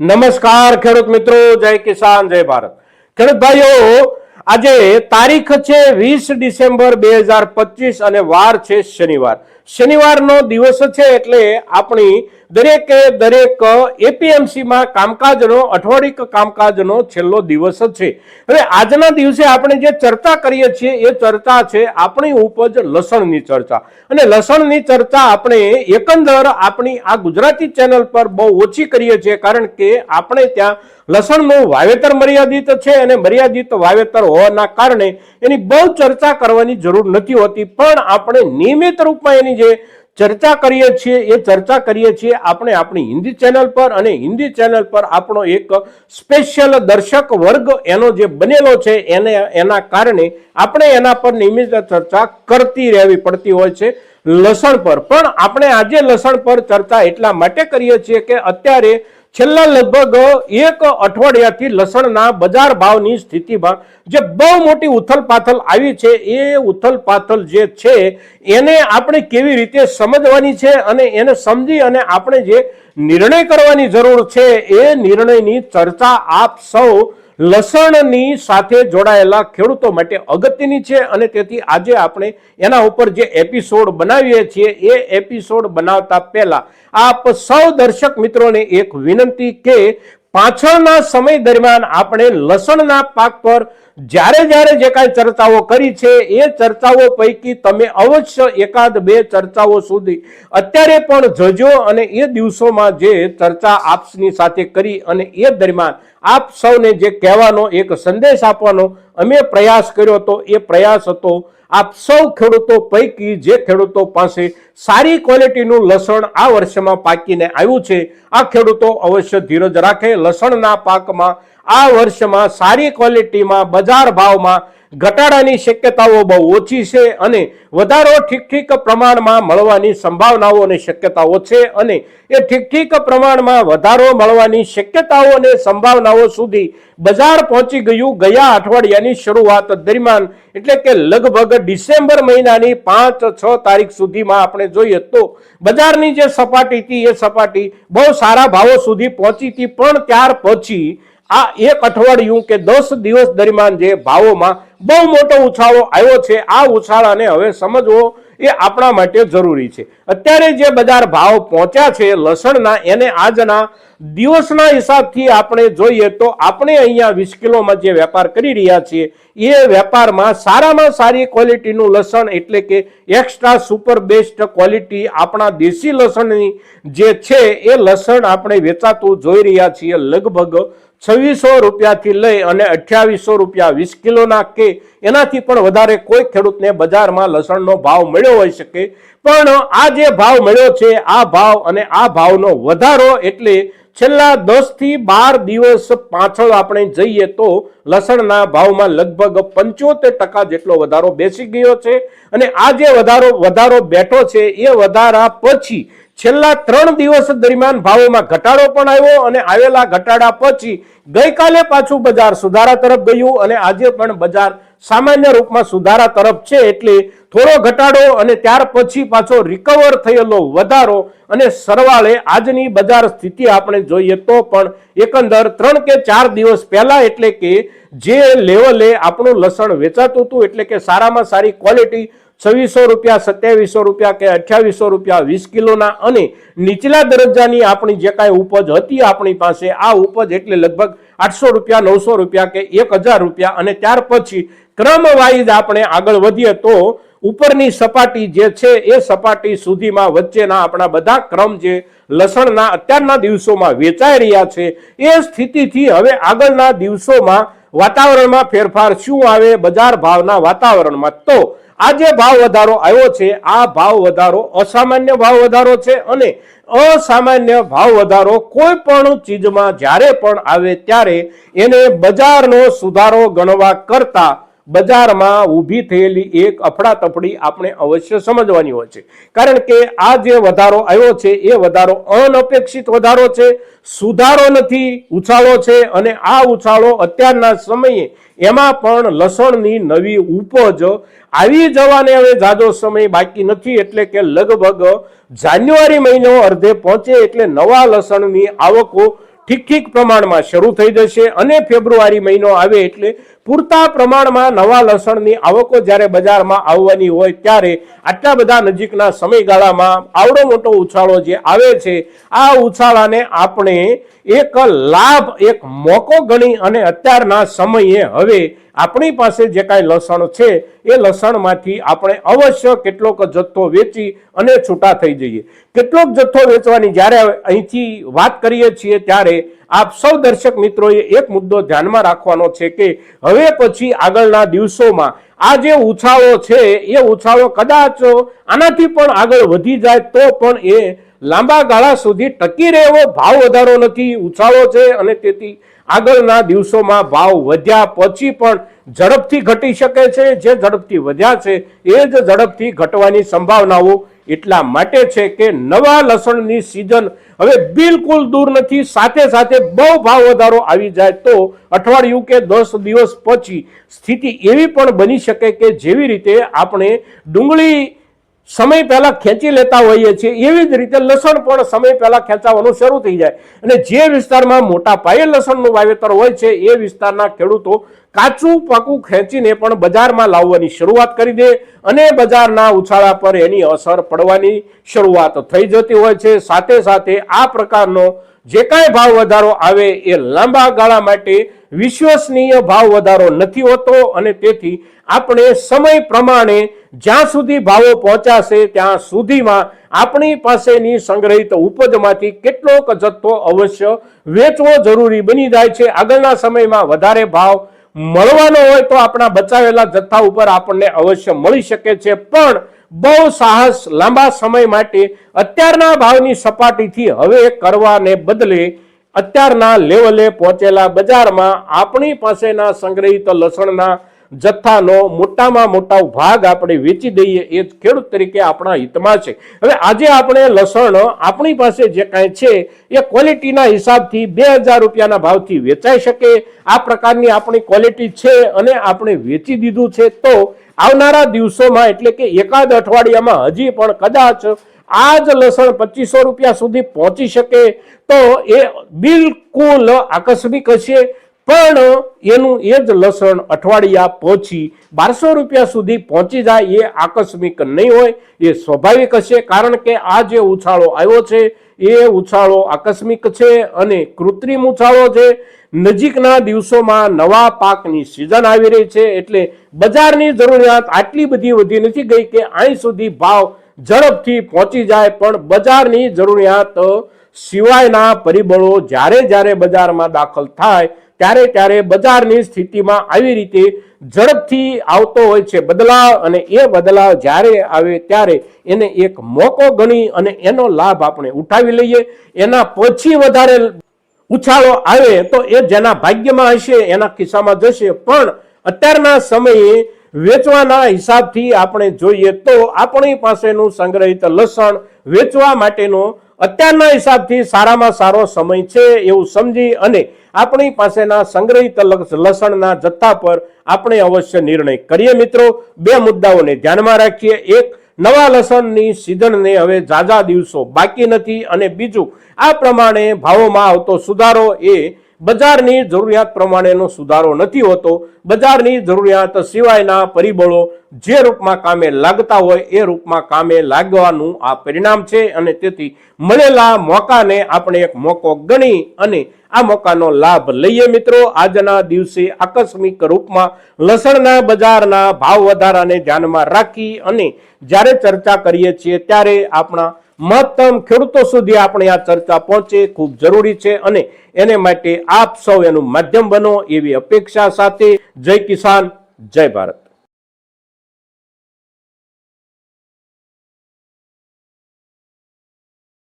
નમસ્કાર ખેડૂત મિત્રો, જય કિસાન, જય ભારત. ખેડૂત ભાઈઓ, આજે તારીખ છે વીસ ડિસેમ્બર બે હજાર પચીસ અને વાર છે શનિવાર. શનિવારનો દિવસ છે એટલે આપણી દરેકે દરેક એપીએમસીમાં કામકાજનો, અઠવાડિક કામકાજનો છેલ્લો દિવસ છે. હવે આજના દિવસે આપણે જે ચર્ચા કરીએ છીએ, એ ચર્ચા છે આપણી ઉપજ લસણની ચર્ચા. અને લસણની ચર્ચા આપણે એકંદર આપણી આ ગુજરાતી ચેનલ પર બહુ ઓછી કરીએ છીએ, કારણ કે આપણે ત્યાં લસણનું વાવેતર મર્યાદિત છે અને મર્યાદિત વાવેતર હોવાના કારણે એની બહુ ચર્ચા કરવાની જરૂર નથી હોતી. પણ આપણે નિયમિત રૂપમાં એની જે ચર્ચા કરીએ છીએ, એ ચર્ચા કરીએ છીએ આપણે આપણી હિન્દી ચેનલ પર અને હિન્દી ચેનલ પર આપણો એક સ્પેશિયલ દર્શક વર્ગ એનો જે બનેલો છે, એને, એના કારણે આપણે એના પર નિયમિત ચર્ચા કરતી રહેવી પડતી હોય છે, લસણ પર. પણ આપણે આજે લસણ પર ચર્ચા એટલા માટે કરીએ છીએ કે અત્યારે છેલ્લા લગભગ એક અઠવાડિયાથી લસણના બજાર ભાવની સ્થિતિમાં જે બહુ મોટી ઉથલપાથલ આવી છે, એ ઉથલપાથલ જે છે, એને આપણે કેવી રીતે સમજવાની છે અને એને સમજી અને આપણે જે નિર્ણય કરવાની જરૂર છે, એ નિર્ણયની ચર્ચા આપ સૌ લસણની સાથે જોડાયેલા ખેડૂતો માટે અગત્યની છે અને તેથી આજે આપણે એના ઉપર જે એપિસોડ બનાવીએ છીએ, એ એપિસોડ બનાવતા પહેલા આપ સૌ દર્શક મિત્રોને એક વિનંતી કે પાછળના સમય દરમિયાન આપણે લસણના પાક પર જ્યારે જ્યારે જે કાંઈ ચર્ચાઓ કરી છે, એ ચર્ચાઓ પૈકી તમે અવશ્ય એકાદ બે ચર્ચાઓ સુધી અત્યારે પણ જજો અને એ દિવસોમાં જે ચર્ચા આપની સાથે કરી અને એ દરમિયાન આપ સૌને જે કહેવાનો એક સંદેશ આપવાનો અમે પ્રયાસ કર્યો હતો, એ પ્રયાસ હતો આપ સૌ ખેડૂતો પૈકી જે ખેડૂતો પાસે સારી ક્વોલિટીનું લસણ આ વર્ષમાં પાકીને આવ્યું છે, આ ખેડૂતો અવશ્ય ધીરજ રાખે. લસણના પાકમાં આ વર્ષમાં સારી ક્વોલિટીમાં બજાર ભાવમાં ઘટાડાની શક્યતાઓ બહુ ઓછી છે અને વધારો ઠીક ઠીક પ્રમાણમાં મળવાની સંભાવનાઓ અને શક્યતાઓ છે અને એ ઠીક ઠીક પ્રમાણમાં વધારો મળવાની શક્યતાઓ અને સંભાવનાઓ સુધી બજાર પહોંચી ગયું ગયા અઠવાડિયાની શરૂઆત દરમિયાન. એટલે કે લગભગ ડિસેમ્બર મહિનાની પાંચ છ તારીખ સુધીમાં આપણે જોઈએ તો બજારની જે સપાટી હતી એ સપાટી બહુ સારા ભાવો સુધી પહોંચી હતી. પણ ત્યાર પછી આ એક અઠવાડિયું કે દસ દિવસ દરમિયાન જે ભાવોમાં બહુ મોટો ઉછાળો આવ્યો છે, આ ઉછાળાને હવે સમજવો એ આપણા માટે જરૂરી છે. અત્યારે જે બજાર ભાવ પહોંચ્યા છે, લસણના, એને આજના દિવસના હિસાબથી આપણે જોઈએ તો આપણે અહીંયા વીસ કિલોમાં જે વેપાર કરી રહ્યા છીએ, એ વેપારમાં સારામાં સારી ક્વોલિટીનું લસણ એટલે કે એક્સ્ટ્રા સુપર બેસ્ટ ક્વોલિટી આપણા દેશી લસણની જે છે, એ લસણ આપણે વેચાતું જોઈ રહ્યા છીએ લગભગ છવ્વીસો રૂપિયાથી લઈ અને અઠ્યાવીસો રૂપિયા વીસ કિલોના કે એનાથી પણ વધારે કોઈ ખેડૂતને બજારમાં લસણનો ભાવ મળ્યો હોઈ શકે. પણ આ જે ભાવ મળ્યો છે, આ ભાવ અને આ ભાવનો વધારો એટલે છેલ્લા દસથી બાર દિવસ પાછળ આપણે જઈએ તો લસણના ભાવમાં લગભગ પંચોતેર ટકા જેટલો વધારો બેસી ગયો છે. અને આ જે વધારો વધારો બેઠો છે, એ વધારા પછી છેલ્લા ત્રણ દિવસ દરમિયાન ભાવોમાં ઘટાડો પણ આવ્યો અને આવેલા ઘટાડા પછી ગઈકાલે પાછું બજાર સુધારા તરફ ગયું અને આજે પણ બજાર સામાન્ય રૂપમાં સુધારા તરફ છે એટલે થોડો ઘટાડો અને ત્યાર પછી પાછો રિકવર થયેલો વધારો અને સરવાળે આજની બજાર સ્થિતિ આપણે જોઈએ તો પણ એકંદર ત્રણ કે ચાર દિવસ પહેલા એટલે કે જે લેવલે આપણું લસણ વેચાતું હતું એટલે કે સારામાં સારી ક્વોલિટી છવ્વીસો રૂપિયા, સત્યાવીસો રૂપિયા કે અઠ્યાવીસો રૂપિયા વીસ કિલોના અને નીચલા દરજ્જાની આપણી જે કાંઈ ઉપજ હતી આપણી પાસે, આ ઉપજ એટલે લગભગ આઠસો રૂપિયા, નવસો રૂપિયા કે એક હજાર રૂપિયા અને ત્યાર પછી ક્રમવાઇઝ આપણે આગળ વધીએ તો ઉપરની સપાટી જે છે એ સપાટી સુધીમાં વચ્ચેના આપણા બધા ક્રમ જે લસણના અત્યારના દિવસોમાં વેચાઈ રહ્યા છે, એ સ્થિતિથી હવે આગળના દિવસોમાં વાતાવરણમાં ફેરફાર શું આવે, બજાર ભાવના વાતાવરણમાં. તો આ જે ભાવ વધારો આવ્યો છે, આ ભાવ વધારો અસામાન્ય ભાવ વધારો છે અને અસામાન્ય ભાવ વધારો કોઈ પણ ચીજમાં જ્યારે પણ આવે ત્યારે એને બજારનો સુધારો ગણવા કરતા બજારમાં ઊભી થયેલી એક અફડાતફડી આપણે અવશ્ય સમજવાની હોય છે. કારણ કે આ જે વધારો આવ્યો છે, એ વધારો અનઅપેક્ષિત વધારો છે, સુધારો નથી, ઉછાળો છે અને આ ઉછાળો અત્યારના સમયે એમાં પણ લસણની નવી ઉપજ આવી જવાને હવે જાજો સમય બાકી નથી, એટલે કે લગભગ જાન્યુઆરી મહિનો અર્ધે પહોંચે એટલે નવા લસણની આવકો ઠીક ઠીક પ્રમાણમાં શરૂ થઈ જશે અને ફેબ્રુઆરી મહિનો આવે એટલે પૂરતા પ્રમાણમાં નવા લસણની આવકો જ્યારે બજારમાં આવવાની હોય ત્યારે આટલા બધા નજીકના સમયગાળામાં આવડો મોટો ઉછાળો જે આવે છે, આ ઉછાળાને આપણે એક લાભ, એક મોકો ગણી અને અત્યારના સમયે હવે આપણી પાસે જે કાંઈ લસણ છે, એ લસણમાંથી આપણે અવશ્ય કેટલોક જથ્થો વેચી અને છૂટા થઈ જઈએ. કેટલોક જથ્થો વેચવાની જ્યારે અહીંથી વાત કરીએ છીએ ત્યારે આપ સૌ દર્શક મિત્રોએ એક મુદ્દો ધ્યાનમાં રાખવાનો છે કે હવે પછી આગળના દિવસોમાં આ જે ઉછાળો છે, એ ઉછાળો કદાચ આનાથી પણ આગળ વધી જાય તો પણ એ લાંબા ગાળા સુધી ટકી રહેવો ભાવ વધારો નથી. ઉછાળો છે અને તેથી આગળના દિવસોમાં ભાવ વધ્યા પછી પણ ઝડપથી ઘટી શકે છે. જે ઝડપથી વધ્યા છે, એ જ ઝડપથી ઘટવાની સંભાવનાઓ એટલા માટે છે કે નવા લસણની સિઝન હવે બિલકુલ દૂર નથી. સાથે સાથે બહુ ભાવ વધારો આવી જાય તો અઠવાડિયું કે દસ દિવસ પછી સ્થિતિ એવી પણ બની શકે કે જેવી રીતે આપણે ડુંગળી સમય પહેલાં ખેંચી લેતા હોઈએ છીએ, એવી જ રીતે લસણ પણ સમય પહેલાં ખેંચાવાનું શરૂ થઈ જાય. અને જે વિસ્તારમાં મોટા પાયે લસણનું વાવેતર હોય છે, એ વિસ્તારના ખેડૂતો કાચું પાકું ખેંચીને પણ બજારમાં લાવવાની શરૂઆત કરી દે અને બજારના ઉછાળા પર એની અસર પડવાની શરૂઆત થઈ જતી હોય છે. સાથે સાથે આ પ્રકારનો જે કાંઈ ભાવ વધારો આવે એ લાંબા ગાળા માટે વિશ્વસનીય ભાવ વધારો નથી હોતો અને તેથી આપણે સમય પ્રમાણે જ્યાં સુધી ભાવો પહોંચાશે, ત્યાં સુધીમાં આપણી પાસેની સંગ્રહિત ઉપજમાંથી કેટલોક જથ્થો અવશ્ય વેચવો જરૂરી બની જાય છે. આગળના સમયમાં વધારે ભાવ મળવાનો હોય તો આપણા બચાવેલા જથ્થા ઉપર આપણને અવશ્ય મળી શકે છે. પણ બહુ સાહસ લાંબા સમય માટે અત્યારના ભાવની સપાટીથી હવે કરવાને બદલે અત્યારના લેવલે પહોંચેલા બજારમાં આપણી પાસેના સંગ્રહિત લસણના જથ્થાનો મોટામાં મોટા ભાગ આપણે વેચી દઈએ એ ખેડૂત તરીકે આપણા હિતમાં છે. હવે આજે આપણે લસણ આપણી પાસે જે કાંઈ છે, એ ક્વોલિટીના હિસાબથી બે હજાર રૂપિયાના ભાવથી વેચાઈ શકે. આ પ્રકારની આપણી ક્વોલિટી છે અને આપણે વેચી દીધું છે તો આવનારા દિવસોમાં એટલે કે એકાદ અઠવાડિયામાં હજી પણ કદાચ આ જ લસણ પચીસો રૂપિયા સુધી પહોંચી શકે. તો એ બિલકુલ આકસ્મિક હશે. પણ એનું એ જ લસણ અઠવાડિયા પહોંચી બારસો રૂપિયા સુધી પહોંચી જાય એ આકસ્મિક નહીં હોય, એ સ્વાભાવિક હશે કારણ કે આ જે ઉછાળો આવ્યો છે, એ ઉછાળો આકસ્મિક છે અને કૃત્રિમ ઉછાળો છે. નજીકના દિવસોમાં નવા પાકની સિઝન આવી રહી છે એટલે બજારની જરૂરિયાત આટલી બધી વધી નથી ગઈ કે અહીં સુધી ભાવ ઝડપથી પહોંચી જાય, પણ બજારની જરૂરિયાત સિવાયના પરિબળો જ્યારે જ્યારે બજારમાં દાખલ થાય ત્યારે ત્યારે બજારની સ્થિતિમાં આવી રીતે ઝડપથી આવતો હોય છે બદલાવ અને એ બદલાવ જ્યારે આવે ત્યારે એને એક મોકો ગણી અને એનો લાભ આપણે ઉઠાવી લઈએ. એના પછી વધારે ઉછાળો આવે તો એ જેના ભાગ્યમાં હશે એના ખિસ્સામાં જશે. પણ અત્યારના સમયે વેચવાના હિસાબથી આપણે જોઈએ તો આપણી પાસેનું સંગ્રહિત લસણ વેચવા માટેનો અત્યારના હિસાબથી સારામાં સારો સમય છે એવું સમજી અને આપણી પાસેના સંગ્રહિત લસ- લસણના જથ્થા પર આપણે અવશ્ય નિર્ણય કરીએ મિત્રો. બે મુદ્દાઓને ધ્યાનમાં રાખીએ. એક, નવા લસણની સિઝનને હવે ઝાઝા દિવસો બાકી નથી અને બીજું, આ પ્રમાણે ભાવોમાં આવતો સુધારો એ બજારની જરૂરિયાત પ્રમાણેનો સુધારો નથી હોતો. બજારની જરૂરિયાત સિવાયના પરિબળો જે રૂપમાં કામે લાગતા હોય એ રૂપમાં કામે લાગવાનું આ પરિણામ છે અને તેથી મળેલા મોકાને આપણે એક મોકો ગણી અને આ મોકાનો લાભ લઈએ મિત્રો. આજના દિવસે આકસ્મિક રૂપમાં લસણના બજારના ભાવ વધારાને ધ્યાનમાં રાખી અને જ્યારે ચર્ચા કરીએ છીએ ત્યારે આપણા મહત્તમ ખેડૂતો સુધી આપણે આ ચર્ચા પહોંચે, ખૂબ જરૂરી છે અને એને માટે આપ સૌ એનું માધ્યમ બનો એવી અપેક્ષા સાથે જય કિસાન, જય ભારત.